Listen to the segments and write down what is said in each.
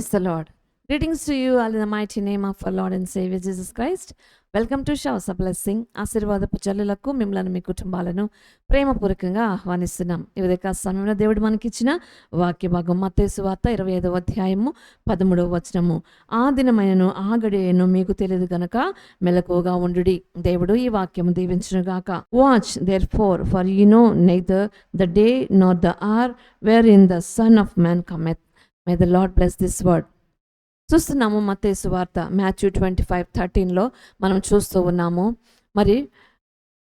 Praise the Lord greetings to you all in the mighty name of our Lord and Savior welcome to showers of blessing ఆశీర్వాదపు చల్లులకు మిమ్మల్ని మీ కుటుంబాలను ప్రేమపూర్వకంగా ఆహ్వానిస్తున్నాం ఈ విధంగా సమయంలో దేవుడు మనకిచ్చిన వాక్య భాగం మత్తేసు వార్త ఇరవై ఐదవ అధ్యాయము పదమూడవ వచనము ఆ దినమైనను ఆ గడియను మీకు తెలియదు గనక మెలకువగా ఉండుడి దేవుడు ఈ వాక్యము దీవించునుగాక watch there fore for you know neither the day nor the hour wherein the Son of man cometh may the Lord bless this word చూస్తున్నాము మతేసు వార్త మ్యాథ్యూ ట్వంటీ ఫైవ్ థర్టీన్లో మనం చూస్తూ ఉన్నాము. మరి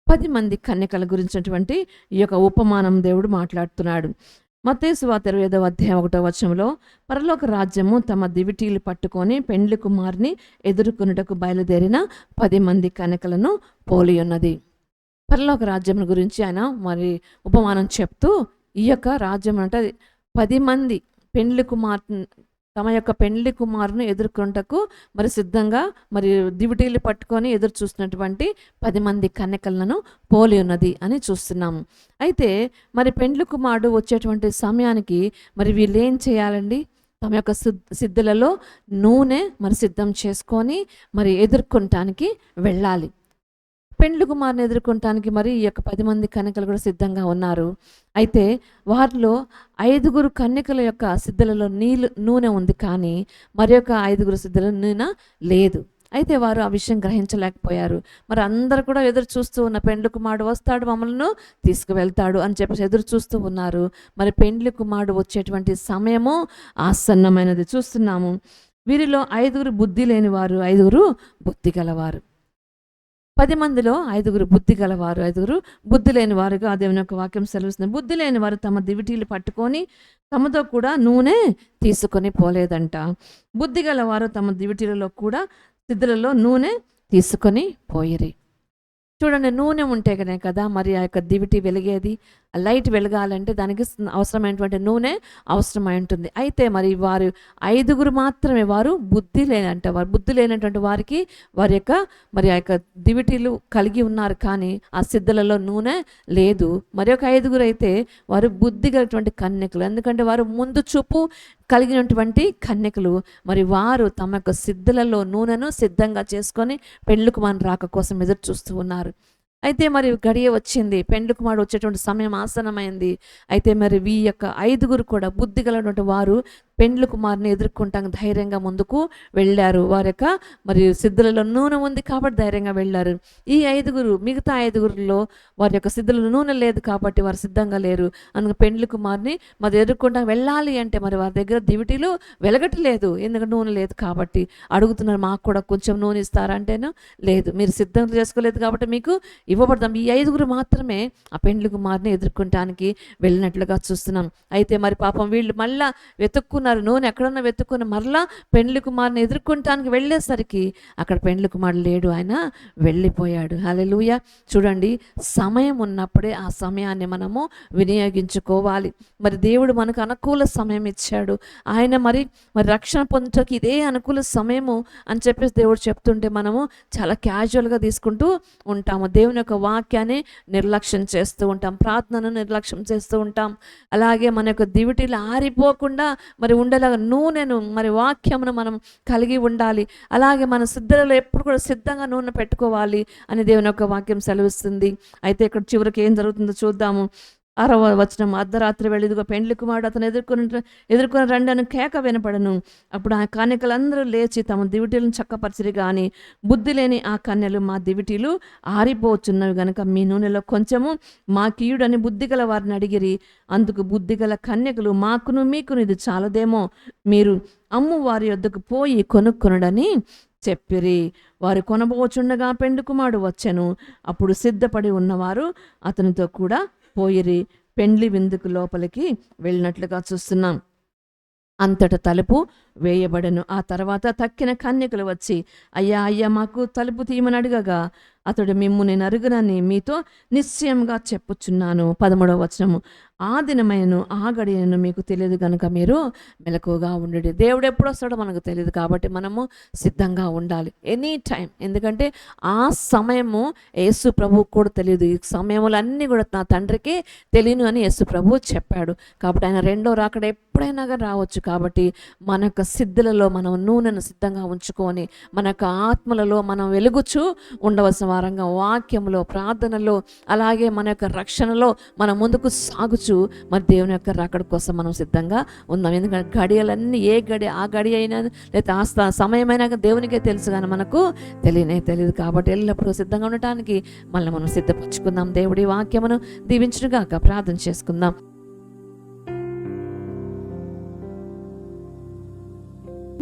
పది మంది కన్యకల గురించినటువంటి ఈ యొక్క ఉపమానం దేవుడు మాట్లాడుతున్నాడు. మతేసు వార్త ఇరవై ఐదవ అధ్యాయం ఒకటో వచనంలో పరలోక రాజ్యము తమ దివిటీలు పట్టుకొని పెండ్లి కుమార్ని ఎదుర్కొనుటకు బయలుదేరిన పది మంది కనకలను పోలి ఉన్నది. పరలోక రాజ్యం గురించి ఆయన మరి ఉపమానం చెప్తూ ఈ యొక్క రాజ్యం అంటే పది మంది పెండ్లి కుమార్ తమ యొక్క పెండ్లి కుమారును ఎదుర్కొంటకు మరి సిద్ధంగా మరి దివిటీలు పట్టుకొని ఎదురు చూసినటువంటి పది మంది కన్యకలను పోలి ఉన్నది అని చూస్తున్నాము. అయితే మరి పెండ్లి కుమారుడు వచ్చేటువంటి సమయానికి మరి వీళ్ళు ఏం చేయాలండి? తమ యొక్క సిద్ సిద్ధులలో నూనె మరి సిద్ధం చేసుకొని మరి ఎదుర్కొనటానికి వెళ్ళాలి. పెండ్లి కుమారుని ఎదుర్కొనటానికి మరి ఈ యొక్క పది మంది కన్యకలు కూడా సిద్ధంగా ఉన్నారు. అయితే వారిలో ఐదుగురు కన్యకల యొక్క సిద్ధలలో నీళ్ళు నూనె ఉంది కానీ మరి యొక్క ఐదుగురు సిద్ధుల నూనె లేదు. అయితే వారు ఆ విషయం గ్రహించలేకపోయారు. మరి అందరు కూడా ఎదురు చూస్తూ ఉన్న పెండ్లి కుమారుడు వస్తాడు మమ్మల్ని తీసుకువెళ్తాడు అని చెప్పేసి ఎదురు చూస్తూ ఉన్నారు. మరి పెండ్లి కుమారుడు వచ్చేటువంటి సమయము ఆసన్నమైనది. చూస్తున్నాము. వీరిలో ఐదుగురు బుద్ధి లేని వారు ఐదుగురు బుద్ధి గలవారు. పది మందిలో ఐదుగురు బుద్ధి గలవారు ఐదుగురు బుద్ధి లేని వారుగా దేవుని యొక్క వాక్యం సెలవుస్తుంది. బుద్ధి లేని వారు తమ దివిటీలు పట్టుకొని తమతో కూడా నూనె తీసుకొని పోలేదంట. బుద్ధి గలవారు తమ దివిటీలలో కూడా సిద్ధులలో నూనె తీసుకొని పోయిరి. చూడండి నూనె ఉంటే కనే కదా మరి ఆ యొక్క దివిటి వెలిగేది? లైట్ వెలగాలంటే దానికి అవసరమైనటువంటి నూనె అవసరమై ఉంటుంది. అయితే మరి వారు ఐదుగురు మాత్రమే వారు బుద్ధి లేనంట వారు బుద్ధి లేనటువంటి వారికి వారి యొక్క మరి ఆ యొక్క దివిటీలు కలిగి ఉన్నారు. కానీ ఆ సిద్ధలలో నూనె లేదు. మరి ఒక ఐదుగురు అయితే వారు బుద్ధి కలిగినటువంటి కన్యకులు. ఎందుకంటే వారు ముందు చూపు కలిగినటువంటి కన్యకులు. మరి వారు తమ యొక్క సిద్ధలలో నూనెను సిద్ధంగా చేసుకొని పెళ్ళికు మన రాక కోసం ఎదురు చూస్తూ ఉన్నారు. అయితే మరి గడియ వచ్చింది. పెండ్లి కుమారుడు వచ్చేటువంటి సమయం ఆసనమైంది అయితే మరి వీ యొక్క ఐదుగురు కూడా బుద్ధి కలిగినటువంటి వారు పెండ్లు కుమారుని ఎదుర్కొంటాం ధైర్యంగా ముందుకు వెళ్ళారు. వారి యొక్క మరి సిద్ధులలో నూనె ఉంది కాబట్టి ధైర్యంగా వెళ్ళారు. ఈ ఐదుగురు మిగతా ఐదుగురిలో వారి యొక్క సిద్ధులలో నూనె లేదు కాబట్టి వారు సిద్ధంగా లేరు. అందుకు పెండ్లి కుమార్ని మరి ఎదుర్కొంటా వెళ్ళాలి అంటే మరి వారి దగ్గర దివిటీలు వెలగట్లేదు ఎందుకంటే నూనె లేదు కాబట్టి అడుగుతున్నారు మాకు కూడా కొంచెం నూనె ఇస్తారంటేను లేదు. మీరు సిద్ధం చేసుకోలేదు కాబట్టి మీకు ఇవ్వబడతాం. ఈ ఐదుగురు మాత్రమే ఆ పెండ్లి కుమార్ని ఎదుర్కొంటానికి వెళ్ళినట్లుగా చూస్తున్నాం. అయితే మరి పాపం వీళ్ళు మళ్ళా వెతుక్కున్నారు నూనె ఎక్కడన్నా వెతుక్కుని మరలా పెండ్లి కుమార్ని ఎదుర్కొంటానికి వెళ్ళేసరికి అక్కడ పెండ్లి కుమారుడు లేడు. ఆయన వెళ్ళిపోయాడు. హలెలుయ చూడండి సమయం ఉన్నప్పుడే ఆ సమయాన్ని మనము వినియోగించుకోవాలి. మరి దేవుడు మనకు అనుకూల సమయం ఇచ్చాడు. ఆయన మరి మరి రక్షణ పొందటానికి ఇదే అనుకూల సమయము అని చెప్పేసి దేవుడు చెప్తుంటే మనము చాలా క్యాజువల్గా తీసుకుంటూ ఉంటాము. దేవుని యొక్క వాక్యాన్ని నిర్లక్ష్యం చేస్తూ ఉంటాం. ప్రార్థనను నిర్లక్ష్యం చేస్తూ ఉంటాం. అలాగే మన యొక్క దివిటీలు ఆరిపోకుండా మరి ఉండేలాగా నూనెను మరి వాక్యమును మనం కలిగి ఉండాలి. అలాగే మన సిద్ధలలో ఎప్పుడు కూడా సిద్ధంగా నూనె పెట్టుకోవాలి అని దేవుని యొక్క వాక్యం సెలవిస్తుంది. అయితే ఇక్కడ చివరికి ఏం జరుగుతుందో చూద్దాము. అరవ వచనం అర్ధరాత్రి వెళ్ళిదిగో పెండ్లి కుమారుడు అతను ఎదుర్కొని ఎదుర్కొని రండి అని కేక వినపడను. అప్పుడు ఆ కన్యకలందరూ లేచి తమ దివిటీలను చక్కపరిచిరి కానీ బుద్ధి లేని ఆ కన్యలు మా దివిటీలు ఆరిపోవచ్చున్నవి గనుక మీ నూనెలో కొంచెము మా కీయుడని బుద్ధి గల వారిని అడిగిరి. అందుకు బుద్ధి గల మాకును మీకును ఇది చాలదేమో. మీరు అమ్ము వారి వద్దకు పోయి కొనుక్కొనడని చెప్పిరి. వారు కొనబోచుండగా పెండు కుమారుడు వచ్చెను. అప్పుడు సిద్ధపడి ఉన్నవారు అతనితో కూడా పోయిరి పెండ్లి విందుకు లోపలికి వెళ్ళినట్లుగా చూస్తున్నాం. అంతట తలుపు వేయబడను. ఆ తర్వాత తక్కిన కన్యకులు వచ్చి అయ్యా అయ్యా మాకు తలుపు తీయమని అడగగా అతడు మిమ్ము నేను అరుగునని మీతో నిశ్చయంగా చెప్పుచున్నాను. పదమూడవ వచనము. ఆ దినమైనను ఆ గడియను మీకు తెలియదు కనుక మీరు మెలకువగా ఉండండి. దేవుడు ఎప్పుడు వస్తాడో మనకు తెలియదు కాబట్టి మనము సిద్ధంగా ఉండాలి. Any time. ఎందుకంటే ఆ సమయము యేసు ప్రభువుకు కూడా తెలియదు. ఈ సమయములు అన్నీ కూడా నా తండ్రికి తెలియను అని యేసు ప్రభు చెప్పాడు. కాబట్టి ఆయన రెండో రాకడ ఎప్పుడైనా రావచ్చు. కాబట్టి మన యొక్క సిద్ధులలో మనం నూనెను సిద్ధంగా ఉంచుకొని మన యొక్క ఆత్మలలో మనం వెలుగుచూ ఉండవలసిన వారంగా వాక్యంలో ప్రార్థనలో అలాగే మన యొక్క రక్షణలో మనం ముందుకు సాగుచు మరి దేవుని యొక్క రాకడ కోసం మనం సిద్ధంగా ఉన్నాం. ఎందుకంటే గడియలన్నీ ఏ గడి ఆ గడి అయినా లేదా ఆ సమయమైనా దేవునికే తెలుసు కానీ మనకు తెలియనే తెలియదు. కాబట్టి ఎల్లప్పుడూ సిద్ధంగా ఉండటానికి మళ్ళీ మనం సిద్ధపరచుకుందాం. దేవుడి వాక్యమును దీవించుగాక ప్రార్థన చేసుకుందాం.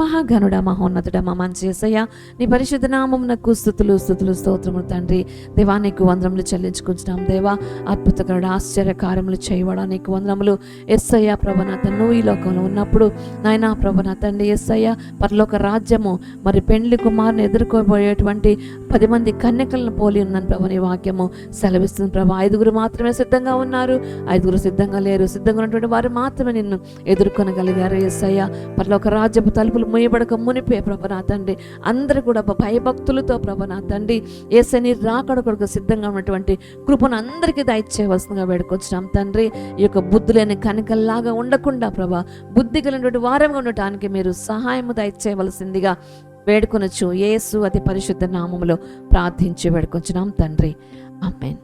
మహాగనుడ మహోన్నతుడ మా మంచి యేసయ్య నీ పరిశుద్ధ నామమునకు స్థుతులు స్థుతులు స్తోత్రములు తండ్రి. దేవా నీకు వందరములు చెల్లించుకుంటున్నాం. దేవా అద్భుతకరుడు ఆశ్చర్య కార్యములు చేయవడా నీకు వందరములు ఎస్సయ్య ప్రభనాథ నువ్వు ఈ లోకంలో ఉన్నప్పుడు నాయనా ప్రభనా తండ్రి ఎస్సయ్య పరలోక రాజ్యము మరి పెండ్లి కుమారుని ఎదుర్కోబోయేటువంటి పది మంది కన్యకలను పోలి ఉందని ప్రభు నీ వాక్యము సెలవిస్తుంది ప్రభు. ఐదుగురు మాత్రమే సిద్ధంగా ఉన్నారు. ఐదుగురు సిద్ధంగా లేరు. సిద్ధంగా ఉన్నటువంటి వారు మాత్రమే నిన్ను ఎదుర్కొనగలిగారు ఎస్సయ్య పరలోక రాజ్యపు తలుపులు మూయబడక మునిపే ప్రభనా తండ్రి. అందరూ కూడా భయభక్తులతో ప్రభనా తండ్రి. ఏసని రాకడ కొరకు సిద్ధంగా ఉన్నటువంటి కృపను అందరికీ దయచేయవలసిందిగా వేడుకొచ్చినాం తండ్రి. ఈ యొక్క బుద్ధి లేని కనికల్లాగా ఉండకుండా ప్రభా బుద్ధి కలిగినటువంటి వారంగా ఉండటానికి మీరు సహాయము దయచేయవలసిందిగా వేడుకొనొచ్చు. ఏసు అతి పరిశుద్ధ నామములో ప్రార్థించి వేడుకొచ్చున్నాం తండ్రి. ఆమెన్.